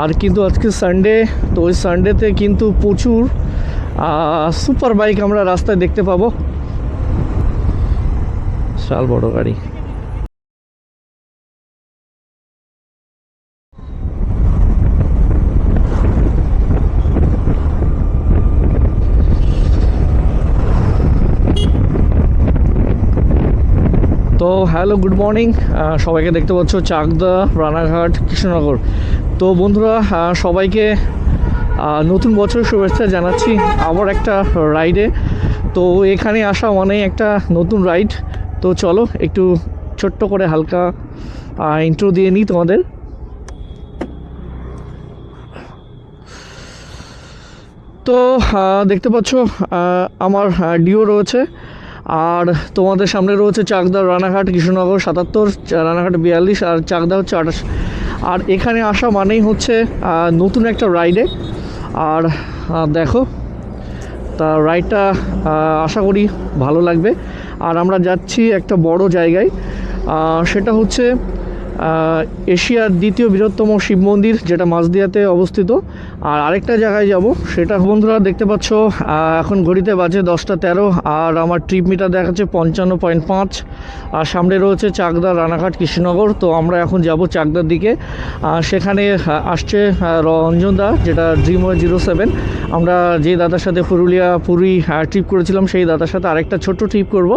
আর কিন্তু আজকে সানডে তো ওই সানডেতে কিন্তু প্রচুর সুপার বাইক আমরা রাস্তায় দেখতে পাবো। শাল বড় গাড়ি। তো হ্যালো গুড মর্নিং সবাইকে দেখতে পাচ্ছ চাকদা, রানাঘাট, কৃষ্ণনগর। তো বন্ধুরা সবাইকে নতুন বছরের শুভেচ্ছা জানাচ্ছি আবার একটা রাইডে তো এখানে আসা মানে একটা নতুন রাইড তো চলো, একটু ছোট্ট করে হালকা ইন্ট্রো দিয়ে নিই তোমাদের। তো দেখতে পাচ্ছ আমার ডিও রয়েছে। আর তোমাদের সামনে রয়েছে চাকদা রানাঘাট, কৃষ্ণনগর সাতাত্তর রানাঘাট বিয়াল্লিশ, আর চাকদা হচ্ছে আঠাশ। আর এখানে আসা মানেই হচ্ছে নতুন একটা রাইডে আর দেখো, তা রাইডটা আশা করি ভালো লাগবে। আর আমরা যাচ্ছি একটা বড় জায়গায় সেটা হচ্ছে এশিয়ার দ্বিতীয় বৃহত্তম শিব মন্দির, যেটা মাঝদিয়াতে অবস্থিত। আর আরেকটা জায়গায় যাব সেটা বন্ধুরা দেখতে পাচ্ছ এখন ঘড়িতে বাজে দশটা তেরো আর আমার ট্রিপ মিটার দেখাচ্ছে পঞ্চান্ন পয়েন্ট পাঁচ আর সামনে রয়েছে চাকদা রানাঘাট কৃষ্ণনগর তো আমরা এখন যাব চাকদার দিকে। সেখানে আসছে আহ, রঞ্জন দা যেটা ড্রিম জিরো সেভেন আমরা যে দাদার সাথে পুরুলিয়া পুরী ট্রিপ করেছিলাম সেই দাদার সাথে আরেকটা ছোট্ট ট্রিপ করব।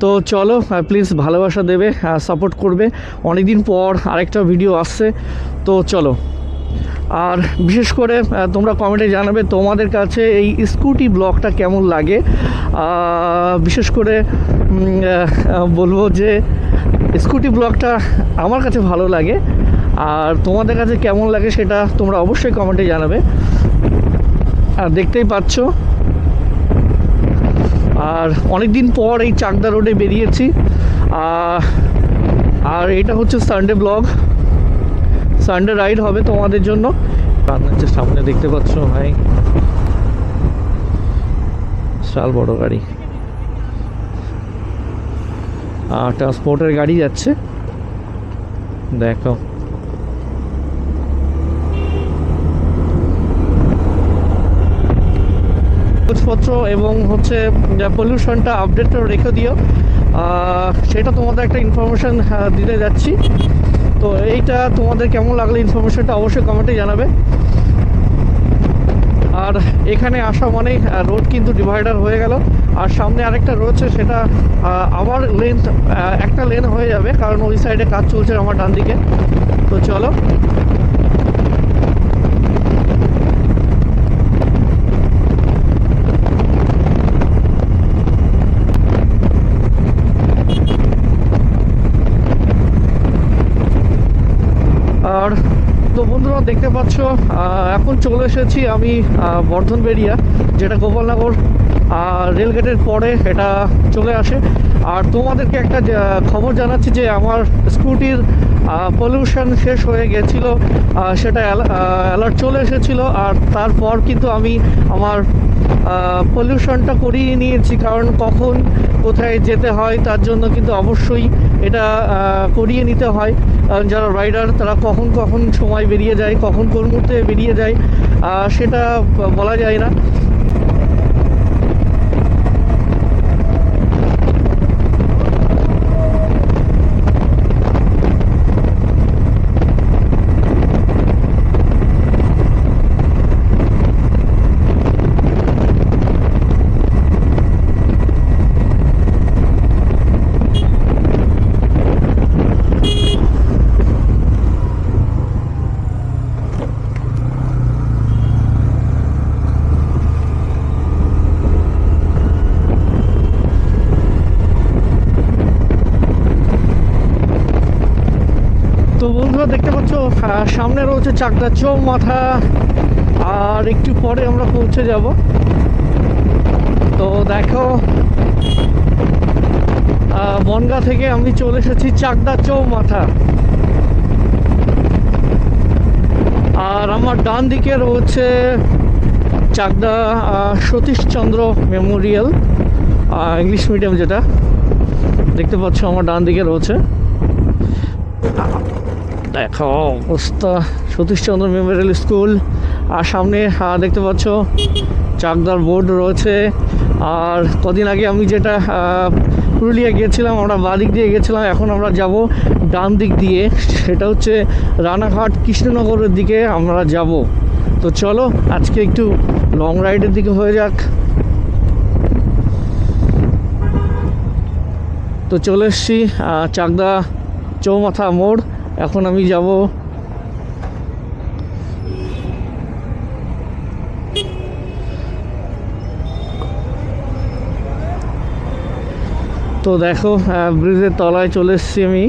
তো চলো প্লিজ ভালোবাসা দেবে সাপোর্ট করবে। অনেকদিন পর আরেকটা ভিডিও আসছে তো চলো। আর বিশেষ করে তোমরা কমেন্টে জানাবে তোমাদের কাছে এই স্কুটি ব্লগটা কেমন লাগে। বিশেষ করে বলব যে স্কুটি ব্লগটা আমার কাছে ভালো লাগে। আর তোমাদের কাছে কেমন লাগে সেটা তোমরা অবশ্যই কমেন্টে জানাবে। আর দেখতেই পাচ্ছ। আর অনেক দিন পর এই চাকদা রোডে বেরিয়েছি। আর এটা হচ্ছে সানডে ব্লগ সানডে রাইড হবে তোমাদের জন্য। হচ্ছে সামনে দেখতে পাচ্ছ ভাই, বিশাল বড় গাড়ি। আর ট্রান্সপোর্টের গাড়ি যাচ্ছে। দেখো। কাগজপত্র এবং হচ্ছে পলিউশনটা আপডেট রেখে দিও। সেটা তোমাদের একটা ইনফরমেশান দিতে যাচ্ছি। তো এইটা তোমাদের কেমন লাগল ইনফরমেশনটা অবশ্যই কমেন্টে জানাবে। আর এখানে আসা মানে রোড কিন্তু ডিভাইডার হয়ে গেল। আর সামনে আরেকটা রয়েছে সেটা আবার লেন একটা লেন হয়ে যাবে, কারণ ওই সাইডে কাজ চলছে আমার ডান দিকে তো চলো আর তো বন্ধুরা দেখতে পাচ্ছ এখন চলে এসেছি আমি বর্ধন বর্ধনবেড়িয়া, যেটা গোপালনগর রেলগেটের পরে এটা চলে আসে। আর তোমাদেরকে একটা খবর জানাচ্ছি যে আমার স্কুটির পলিউশন শেষ হয়ে গেছিল সেটা অ্যালার্ট চলে এসেছিল, আর তারপর কিন্তু আমি আমার পলিউশনটা করিয়ে নিয়েছি, কারণ কখন কোথায় যেতে হয়, তার জন্য কিন্তু অবশ্যই এটা করিয়ে নিতে হয়। যারা রাইডার, তারা কখন কখন সময় বেরিয়ে যায়, কখন কোন মুহূর্তে বেরিয়ে যায় সেটা বলা যায় না তো বন্ধুরা দেখতে পাচ্ছ আহ, সামনে রয়েছে চাকদা চৌ মাথা, আর একটু পরে আমরা পৌঁছে যাব। তো দেখো বনগা থেকে আমি চলে এসেছি চাকদা চৌ মাথা। আর আমার ডান দিকে রয়েছে Chakdah Satishchandra memorial English medium যেটা। দেখতে পাচ্ছ আমার ডান দিকে রয়েছে। দেখো। অবস্থা। Satishchandra Memorial school. আর সামনে দেখতে পাচ্ছ, চাকদার বোর্ড রয়েছে। আর কদিন আগে আমি যেটা পুরুলিয়া গিয়েছিলাম, আমরা বাঁ দিক দিয়ে গেছিলাম এখন আমরা যাব ডান দিক দিয়ে। সেটা হচ্ছে রানাঘাট কৃষ্ণনগরের দিকে আমরা যাব। তো চলো, আজকে একটু লং রাইডের দিকে হয়ে যাক। তো চলে এসছি চাকদা চৌমাথা মোড়। এখন আমি যাব তো দেখো ব্রিজের তলায় চলে এসছি আমি।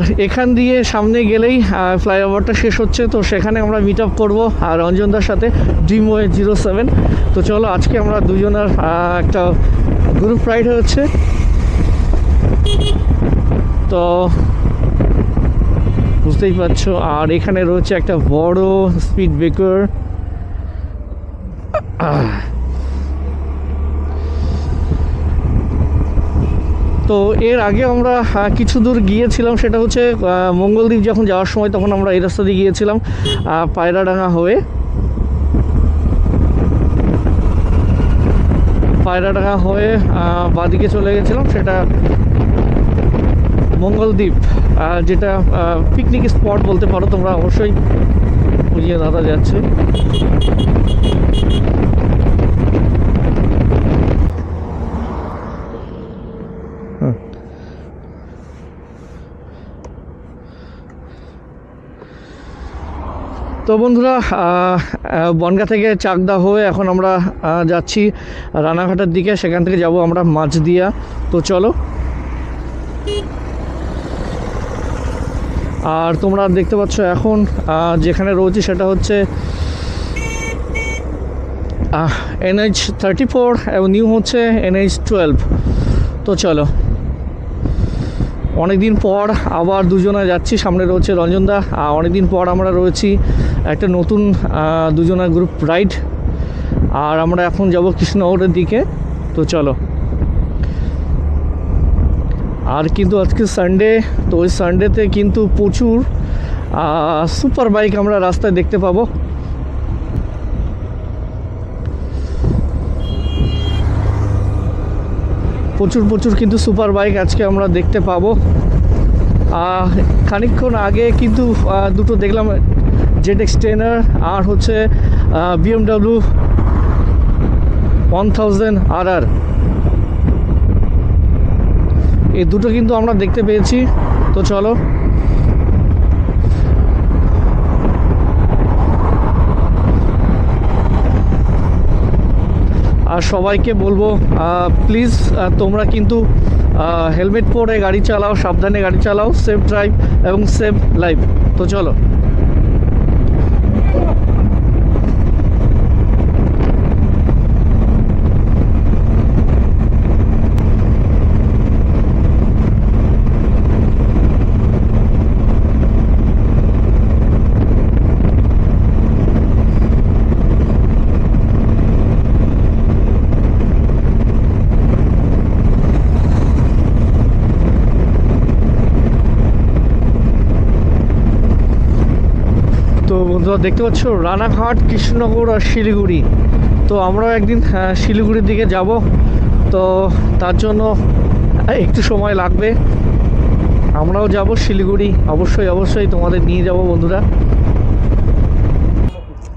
আর এখান দিয়ে সামনে গেলেই ফ্লাইওভারটা শেষ হচ্ছে। তো সেখানে আমরা মিট আপ করব আর রঞ্জনদার সাথে ড্রিম ওয়ে জিরো সেভেন তো চলো, আজকে আমরা দুজনের একটা গ্রুপ রাইড হচ্ছে। তো বুঝতেই পারছ, আর এখানে রয়েছে একটা বড় স্পিড ব্রেকার তো এর আগে আমরা কিছু দূর গিয়েছিলাম, সেটা হচ্ছে মঙ্গলদ্বীপ যখন যাওয়ার সময় তখন আমরা এই রাস্তা দিয়ে গিয়েছিলাম পায়রাডাঙ্গা হয়ে। পায়রাডাঙ্গা হয়ে বাদিকে চলে গেছিলাম, সেটা মঙ্গলদ্বীপ যেটা পিকনিক স্পট বলতে পারো তোমরা অবশ্যই। বুঝিয়ে দাদা যাচ্ছে। তো বন্ধুরা বনগা থেকে চাকদা হয়ে এখন আমরা যাচ্ছি রানাঘাটের দিকে। সেখান থেকে যাব আমরা মাছদিয়া তো চলো। আর তোমরা দেখতে পাচ্ছ এখন যেখানে রয়েছি সেটা হচ্ছে এনএইচ থার্টি ফোর এবং নিউ হচ্ছে এনএইচ টুয়েলভ তো চলো। অনেকদিন পর আবার দুজনে যাচ্ছি, সামনে রয়েছে রঞ্জনদা। আর অনেকদিন পর আমরা রয়েছি একটা নতুন দুজনের গ্রুপ রাইড আর আমরা এখন যাব কৃষ্ণনগরের দিকে, তো চলো। আর কিন্তু আজকে সানডে তো ওই সানডেতে কিন্তু প্রচুর সুপার বাইক আমরা রাস্তায় দেখতে পাবো। প্রচুর প্রচুর কিন্তু সুপার বাইক আজকে আমরা দেখতে পাবো। খানিক্ষণ আগে কিন্তু দুটো দেখলাম জেড এক্স টেনার আর হচ্ছে BMW one thousand R R এই দুটো কিন্তু আমরা দেখতে পেয়েছি। তো চলো আর সবাইকে বলব প্লিজ তোমরা কিন্তু হেলমেট পরে গাড়ি চালাও, সাবধানে গাড়ি চালাও সেফ ড্রাইভ এবং সেফ লাইফ তো চলো। তো দেখতে পাচ্ছ, রানাঘাট, কৃষ্ণনগর আর শিলিগুড়ি। তো আমরাও একদিন শিলিগুড়ির দিকে যাব। তো তার জন্য একটু সময় লাগবে। আমরাও যাব শিলিগুড়ি। অবশ্যই অবশ্যই তোমাদের নিয়ে যাব বন্ধুরা।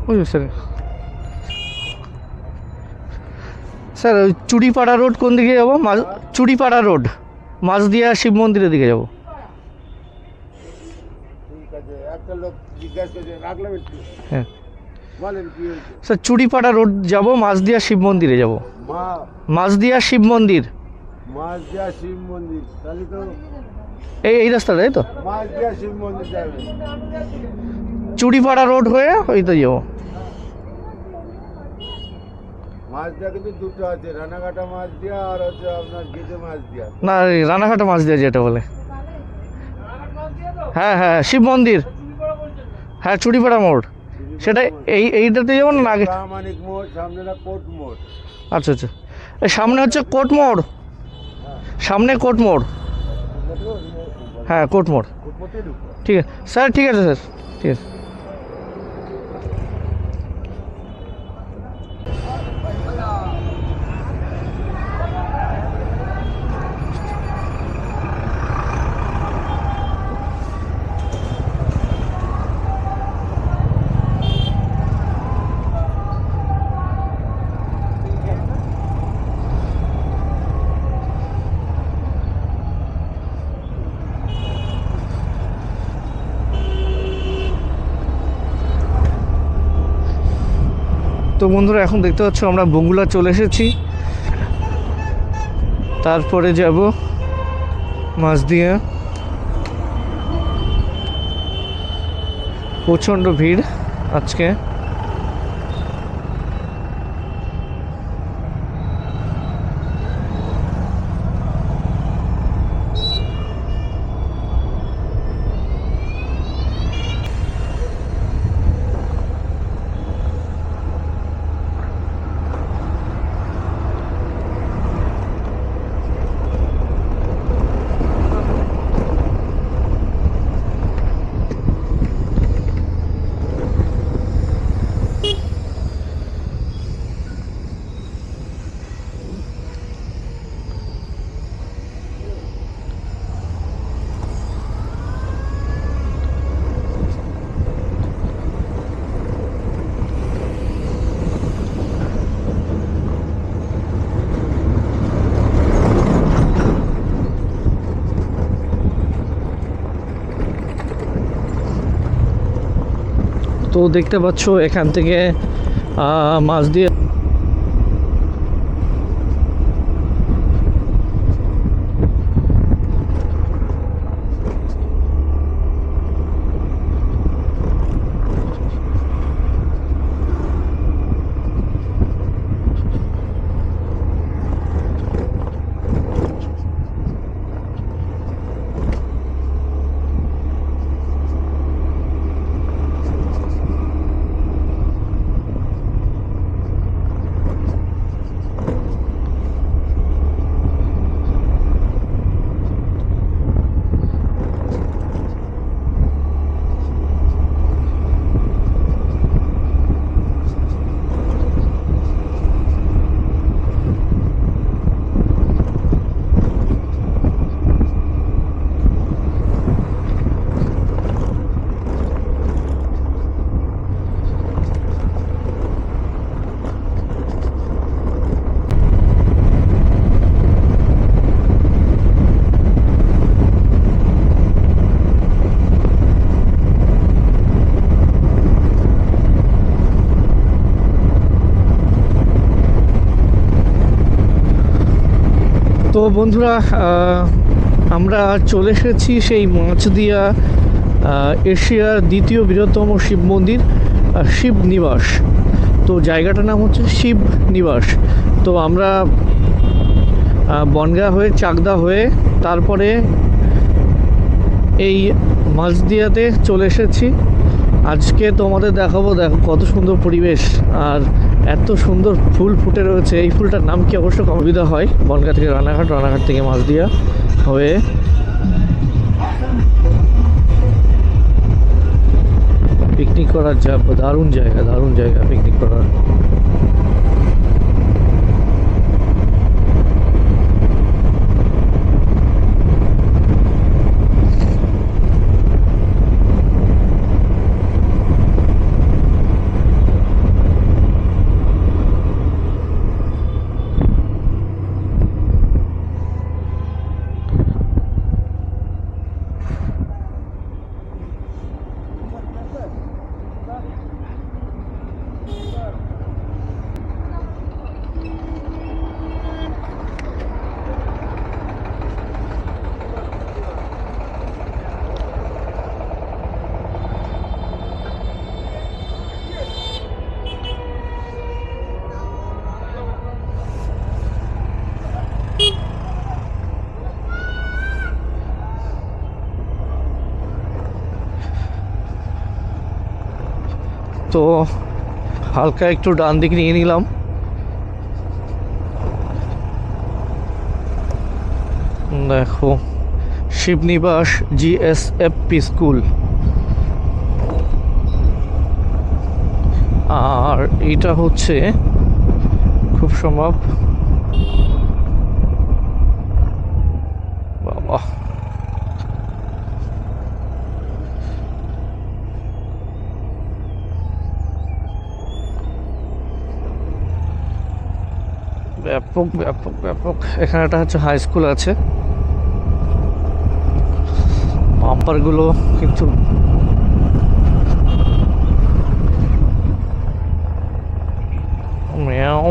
ওই স্যার। স্যার চুড়িপাড়া রোড কোন দিকে যাব? চুড়িপাড়া রোড। মাঝদিয়া শিব মন্দিরের দিকে যাব ঠিক আছে একটা লোক জিজ্ঞাসা করছে রাখলাম একটু। হ্যাঁ। বলেন কি হয়েছে? স্যার চুড়িপাড়া রোড যাব মাঝদিয়া শিব মন্দিরে যাব। মা মাঝদিয়া শিব মন্দির। শিব মন্দির তাহলে তো এই এই রাস্তাটা তাই তো? শিব মন্দির যাবে। চুড়িপাড়া রোড হয়ে ওইতে যাব। মাছ দিয়া কিন্তু দুটো আছে রানাঘাটা মাছ দিয়া আর হচ্ছে আপনার মাছ দিয়া না রানাঘাটে মাছ দিয়ে যেটা বলে। হ্যাঁ হ্যাঁ শিব মন্দির। হ্যাঁ চুড়িপাড়া মোড়। সেটা এই এইটাতে যাব না আগে? প্রামাণিক মোড় সামনে কোট মোড়? আচ্ছা আচ্ছা। এই সামনে হচ্ছে কোট মোড়। সামনে কোট মোড়। হ্যাঁ কোট মোড়। ঠিক আছে। স্যার ঠিক আছে স্যার। ঠিক আছে। তো বন্ধুরা, এখন দেখতে পাচ্ছ আমরা বগুলা চলে এসেছি। তারপরে যাব মাছ দিয়ে। প্রচণ্ড ভিড় আজকে। তো দেখতে পাচ্ছ এখান থেকে আহ, মাছ দিয়ে বন্ধুরা আমরা চলে এসেছি সেই মাছদিয়া এশিয়ার দ্বিতীয় বৃহত্তম শিব মন্দির শিব নিবাস। তো জায়গাটার নাম হচ্ছে শিব নিবাস। তো আমরা বনগাঁ হয়ে চাকদা হয়ে তারপরে এই মাছদিয়াতে চলে এসেছি। আজকে তোমাদের দেখাবো, দেখো কত সুন্দর পরিবেশ। আর এত সুন্দর ফুল ফুটে রয়েছে। এই ফুলটার নাম কি অবশ্য অসুবিধা হয়? বনগা থেকে রানাঘাট রানাঘাট থেকে মাছ মাছদিয়া হয়ে পিকনিক করার যা দারুণ জায়গা দারুণ জায়গা পিকনিক করার। হালকা একটু ডান দিক নিয়ে নিলাম। দেখো, শিবনিবাস জিএসএফপি স্কুল আর এটা হচ্ছে খুব সম্ভব। বাবা। ব্যাপক ব্যাপক ব্যাপক। এখানে একটা হচ্ছে হাই স্কুল আছে। পাম্পারগুলো কিন্তু ম্যাও।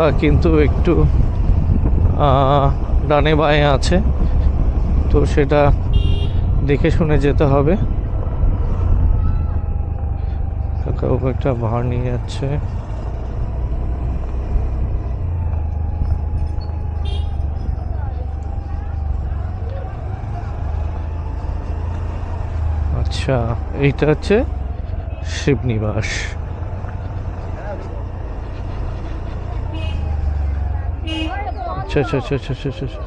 রাস্তা কিন্তু একটু ডানে বাঁয়ে আছে। তো সেটা দেখে শুনে যেতে হবে। একটা ভাড় নিয়ে যাচ্ছে। আচ্ছা এইটা হচ্ছে শিবনিবাস। আচ্ছা আচ্ছা আচ্ছা আচ্ছা আচ্ছা আচ্ছা, আচ্ছা।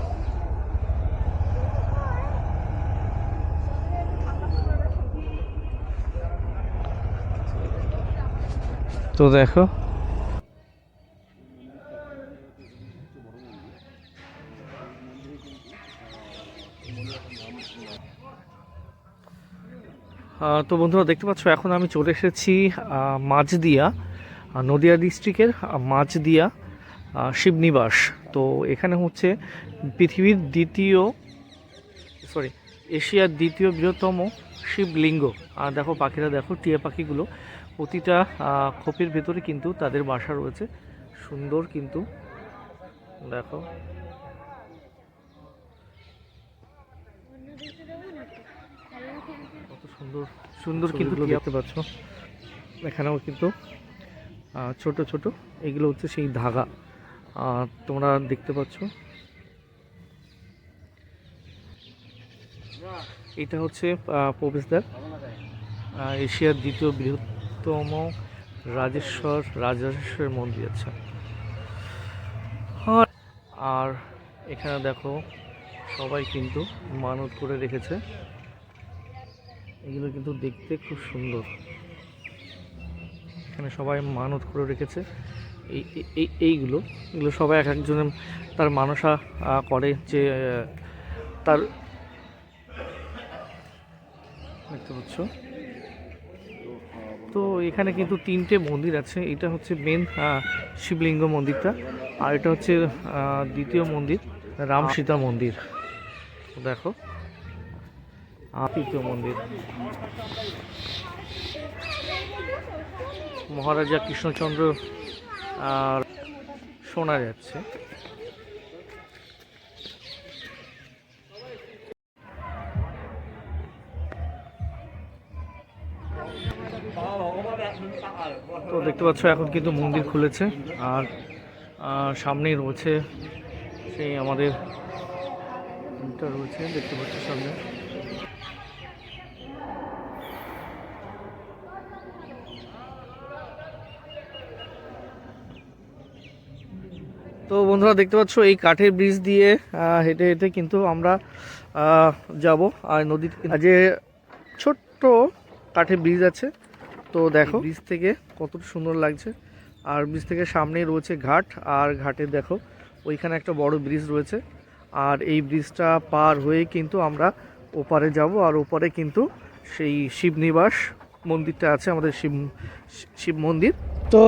তো দেখো। তো বন্ধুরা দেখতে পাচ্ছ এখন আমি চলে এসেছি মাঝদিয়া নদিয়া ডিস্ট্রিক্টের মাঝদিয়া শিবনিবাস। তো এখানে হচ্ছে পৃথিবীর দ্বিতীয় সরি এশিয়ার দ্বিতীয় বৃহত্তম শিবলিঙ্গ। আর দেখো পাখিরা দেখো টিয়া পাখিগুলো। প্রতিটা খোপের ভেতরে কিন্তু তাদের বাসা রয়েছে। সুন্দর কিন্তু। দেখো। কত সুন্দর সুন্দর কিন্তু দেখতে পাচ্ছ। এখানেও কিন্তু ছোট ছোট। এগুলো হচ্ছে সেই ধাগা। আহ, তোমরা দেখতে পাচ্ছ। এটা হচ্ছে প্রবেশদ্বার। এশিয়ার দ্বিতীয় বৃহত্তম রাজেশ্বর রাজরাজেশ্বর মন্দির আছে আর আর এখানে দেখো সবাই কিন্তু মানত করে রেখেছে। এগুলো কিন্তু দেখতে খুব সুন্দর। এখানে সবাই মানত করে রেখেছে। এই, এই- এই এইগুলো, এগুলো সবাই এক একজনের তার মানসা করে যে তার দেখতে পাচ্ছ। তো এখানে কিন্তু তিনটে মন্দির আছে, এটা হচ্ছে মেন শিবলিঙ্গ মন্দিরটা, আর এটা হচ্ছে দ্বিতীয় মন্দির, রাম সীতা মন্দির। দেখো তৃতীয় মন্দির। মহারাজা কৃষ্ণচন্দ্র আর শোনা যাচ্ছে। তো দেখতে পাচ্ছ, এখন কিন্তু মন্দির খুলেছে আর সামনেই রয়েছে সেই আমাদের রয়েছে, দেখতে পাচ্ছ সামনে। বন্ধুরা দেখতে পাচ্ছ, এই কাঠের ব্রিজ দিয়ে হেঁটে হেঁটে কিন্তু আমরা যাব। আর নদীর যে ছোট্ট কাঠের ব্রিজ আছে, তো দেখো ব্রিজ থেকে কতটা সুন্দর লাগছে। আর ব্রিজ থেকে সামনেই রয়েছে ঘাট, আর ঘাটে দেখো, ওইখানে একটা বড় ব্রিজ রয়েছে। আর এই ব্রিজটা পার হয়ে কিন্তু আমরা ওপারে যাব, আর ওপারে কিন্তু সেই শিবনিবাস মন্দিরটা আছে, আমাদের শিব শিব মন্দির। তো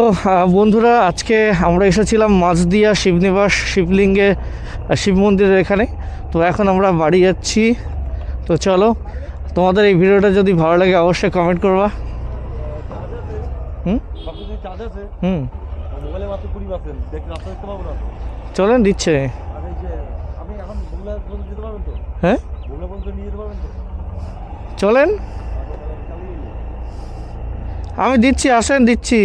বন্ধুরা, আজকে আমরা এসেছিলাম মাছদিয়া শিবনিবাস শিবলিঙ্গে শিব মন্দিরের এখানে। তো এখন আমরা বাড়ি যাচ্ছি। তো চলো, তোমাদের এই ভিডিওটা যদি ভালো লাগে অবশ্যই কমেন্ট করবা। হুম। চলেন, দিচ্ছে। হ্যাঁ? চলেন। আমি দিচ্ছি, আসেন, দিচ্ছি।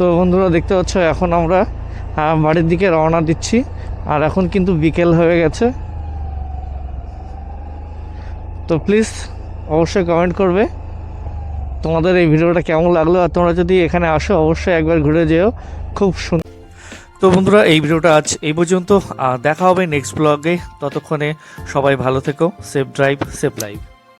তো বন্ধুরা দেখতে পাচ্ছ, এখন আমরা বাড়ির দিকে রওনা দিচ্ছি। আর এখন কিন্তু বিকেল হয়ে গেছে। তো প্লিজ অবশ্যই কমেন্ট করবে। তোমাদের এই ভিডিওটা কেমন লাগল? আর তোমরা যদি এখানে আসো, অবশ্যই একবার ঘুরে যেও। খুব সুন্দর তো বন্ধুরা, এই ভিডিওটা আজ এই পর্যন্ত। দেখা হবে নেক্সট ব্লগে ততক্ষণে সবাই ভালো থেকো। Safe drive safe life